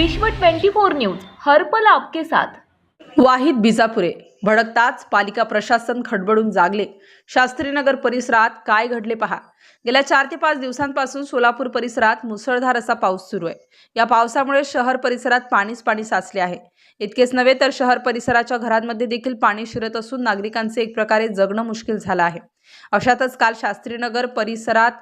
विश्व 24 न्यूज हरपल आपके साथ. वाहिद बिजापुरे भडकताच पालिका प्रशासन खडबडून जागले. शास्त्रीनगर परिसरात काय घडले पहा. गेल्या चार ते पाच दिवसांपासून सोलापूर परिसरात मुसळधार असा पाऊस सुरू आहे. या पावसामुळे शहर परिसरात पाणीच पाणी साचले आहे. इतकेच नव्हे तर शहर परिसराच्या घरांमध्ये देखील पाणी शिरत असून नागरिकांचे एक प्रकारे जगणं मुश्किल झालं आहे. अशातच काल शास्त्रीनगर परिसरात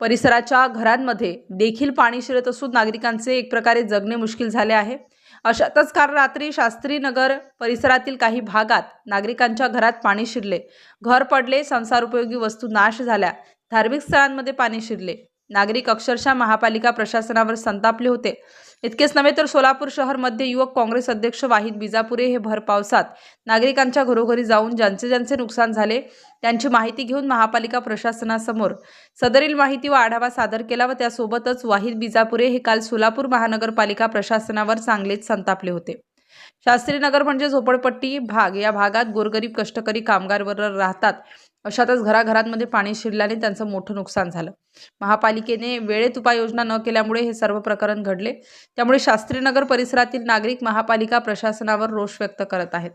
परिसराच्या घरांमध्ये देखील पाणी शिरत असून नागरिकांचे एक प्रकारे जगणे मुश्किल झाले आहे. अशातच काल रात्री शास्त्री नगर परिसरातील काही भागात नागरिकांच्या घरात पाणी शिरले. घर पडले संसारोपयोगी वस्तू नाश झाल्या धार्मिक स्थळांमध्ये पाणी शिरले. नागरिक अक्षरशः महापालिका प्रशासनावर संतापले होते. इतकेच नव्हे तर सोलापूर शहरमध्ये युवक काँग्रेस अध्यक्ष वाहिद बिजापुरे हे भर पावसात नागरिकांच्या घरोघरी जाऊन ज्यांचे ज्यांचे नुकसान झाले त्यांची माहिती घेऊन महापालिका प्रशासनासमोर सदरील माहिती व आढावा सादर केला व त्यासोबतच वाहिद बिजापुरे हे काल सोलापूर महानगरपालिका प्रशासनावर चांगलेच संतापले होते. शास्त्रीनगर म्हणजे झोपडपट्टी भाग. या भागात गोरगरीब कष्टकरी कामगार राहतात. अशातच घराघरांमध्ये पाणी शिरल्याने त्यांचं मोठं नुकसान झालं. महापालिकेने वेळेत उपाययोजना न केल्यामुळे हे सर्व प्रकरण घडले. त्यामुळे शास्त्रीनगर परिसरातील नागरिक महापालिका प्रशासनावर रोष व्यक्त करत आहेत.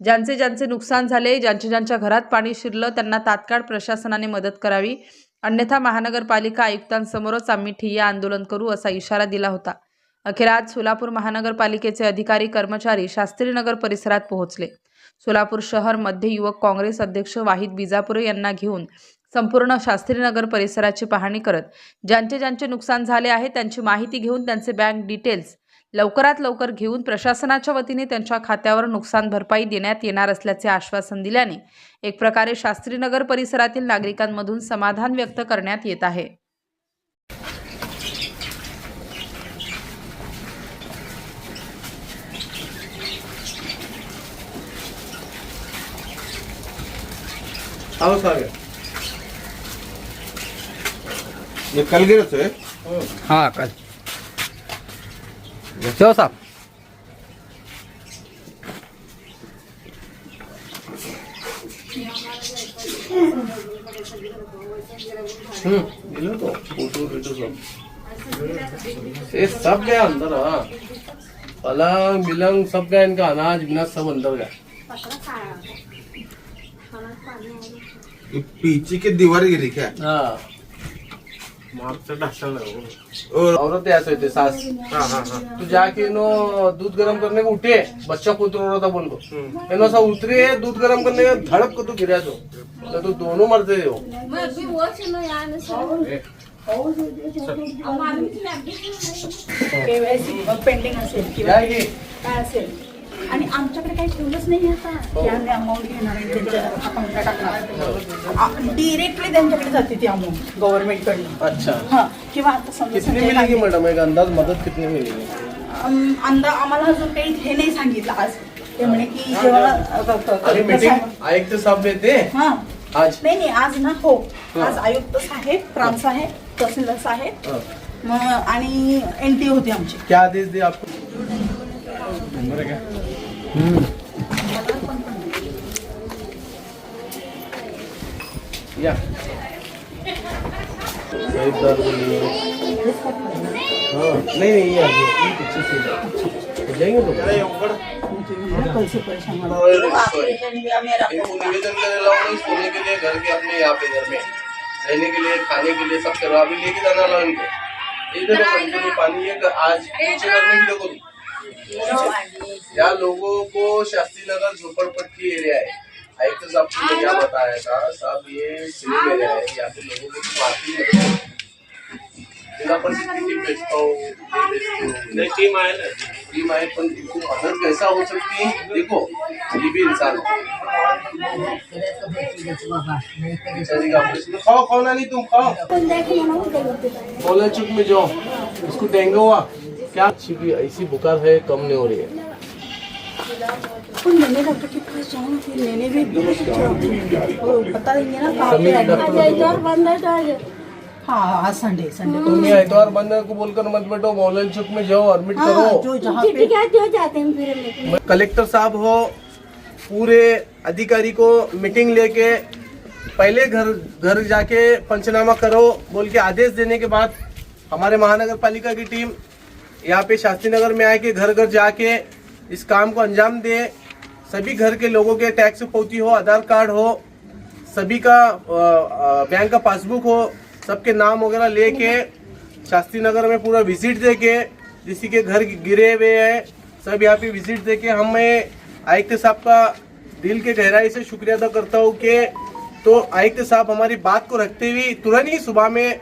ज्यांचे ज्यांचे नुकसान झाले ज्यांच्या ज्यांच्या घरात पाणी शिरलं त्यांना तात्काळ प्रशासनाने मदत करावी. अन्यथा महानगरपालिका आयुक्तांसमोरच आम्ही ठिय्या आंदोलन करू असा इशारा दिला होता. अखेर आज सोलापूर महानगरपालिकेचे अधिकारी कर्मचारी शास्त्रीनगर परिसरात पोहोचले. सोलापूर शहर मध्य युवक काँग्रेस अध्यक्ष वाहिद बिजापुरे यांना घेऊन संपूर्ण शास्त्रीनगर परिसराची पाहणी करत ज्यांचे ज्यांचे नुकसान झाले आहे त्यांची माहिती घेऊन त्यांचे बँक डिटेल्स लवकरात लवकर घेऊन प्रशासनाच्या वतीने त्यांच्या खात्यावर नुकसान भरपाई देण्यात येणार असल्याचे आश्वासन दिल्याने एक प्रकारे शास्त्रीनगर परिसरातील नागरिकांमधून समाधान व्यक्त करण्यात येत आहे. पाऊस आला ये कल गिरच आहे हाँ कल. क्यों साहब हम्म मिलो तो. फोटो वीटो सब ये सब गया अंदर हाँ? पलंग बिलंग सब गया इनका अनाज बिनाज सब अंदर गया पीछे की दीवार गिरी क्या? हाँ. मागचं ढासळलं औरत ऐसे होते सास. हाँ हाँ हाँ. तू जाके नो दूध गर्म करने को उठे. बच्चा रहा था बोल को एनो ऐसा उतरे दूध गर्म करने का धड़प को तू गिरा तो तो तू दोनों मरते हो. केवायसी पेंडिंग असेल किंवा क्या ये काय असेल? आणि आमच्याकडे काही ठेवलंच नाही आता. की आम्ही अमाऊंट घेणार आणि त्यांच्या अकाउंटला टाकणार डिरेक्टली त्यांच्याकडे जाते ती अमाऊंट गव्हर्नमेंटकडनं अच्छा. हा किंवा आता समजा कितनी संजय मिलेगी गांधी- मैडम एक अंदाज मदत कितनी मिलेगी? अम, अंदा आम्हाला अजून काही हे नाही सांगितलं आज. ते म्हणे की जेव्हा अ, क- क- अरे कसं मीटिंग आहे? आयुक्त साहब लेते हा. आज? नाही नाही आज ना हो. हा. आज आयुक्त साहेब प्रांत साहेब तहसीलदार साहेब हाँ। मग आणि एन टी होती आमची. क्या आदेश दिए आपको? नहीं नहीं ये पीछे से जाएँगे तो पैसे परेशान निवेदन करने सोने के लिए घर के अपने पे घर में रहने के लिए खाने के लिए सब करवा भी लेके जाना लाओ इनको कंटिन्यू पानी आज या लोगों को शास्त्री नगर झोपड़पट्टी एरिया है। आयुक्त साहब ने क्या बताया था साहब ये सिविल एरिया है। यहाँ पे लोगों को तुम जिला परिषद की टीम भेजता हूँ ये भेजती हूँ। नहीं टीम आए ना। टीम आए पर इनको मदद कैसा हो सकती है देखो ये भी इंसान है। का खाओ खाओ ना नहीं तुम खाओ। कोला चुप में जाओ उसको डेंगू हुआ। क्या अच्छी भी ऐसी बुखार है कम नहीं हो रही है? मैंने डॉक्टर के पास जाऊँ फिर मैंने भी बता देंगे ना कहाँ admit है। हाँ संडे संडे को तुम ये एतवार बंद को बोलकर मत बैठो मौलाना चौक में जाओ एडमिट हाँ करो। जो जहाँ पे कलेक्टर साहब हो पूरे अधिकारी को मीटिंग लेके पहले घर घर जाके पंचनामा करो बोल के आदेश देने के बाद हमारे महानगर पालिका की टीम यहाँ पे शास्त्री नगर में आके घर घर जाके इस काम को अंजाम दे। सभी घर के लोगों के टैक्स पोती हो, आधार कार्ड हो, सभी का बैंक का पासबुक हो, सबके नाम वगैरह लेके शास्त्री नगर में पूरा विज़िट दे के किसी के घर गिरे हुए हैं। सब यहाँ पे विज़िट देके हम मैं आयुक्त साहब का दिल के गहराई से शुक्रिया अदा करता हूँ कि तो आयुक्त साहब हमारी बात को रखते हुए तुरंत ही सुबह में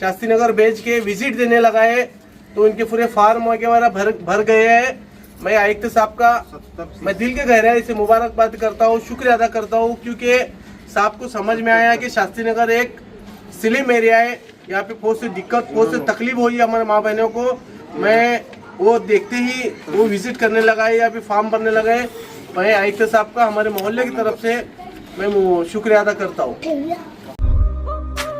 शास्त्री नगर भेज के विज़िट देने लगा है। तो इनके पूरे फार्म वगैरह भर भर गए हैं। मैं आयुक्त साहब का, मैं दिल के गहराई से मुबारकबाद करता हूँ, शुक्रिया अदा करता हूँ, क्योंकि साहब को समझ में आया कि शास्त्री नगर एक स्लिम एरिया है। यहाँ पे बहुत सी दिक्कत, बहुत सी तकलीफ़ हुई है हमारे माँ बहनों को। मैं वो देखते ही वो विज़िट करने लगा है, यहाँ पे फॉर्म भरने लगा है। मैं आयुक्त साहब का, हमारे मोहल्ले की तरफ़ से मैं शुक्रिया अदा करता हूँ।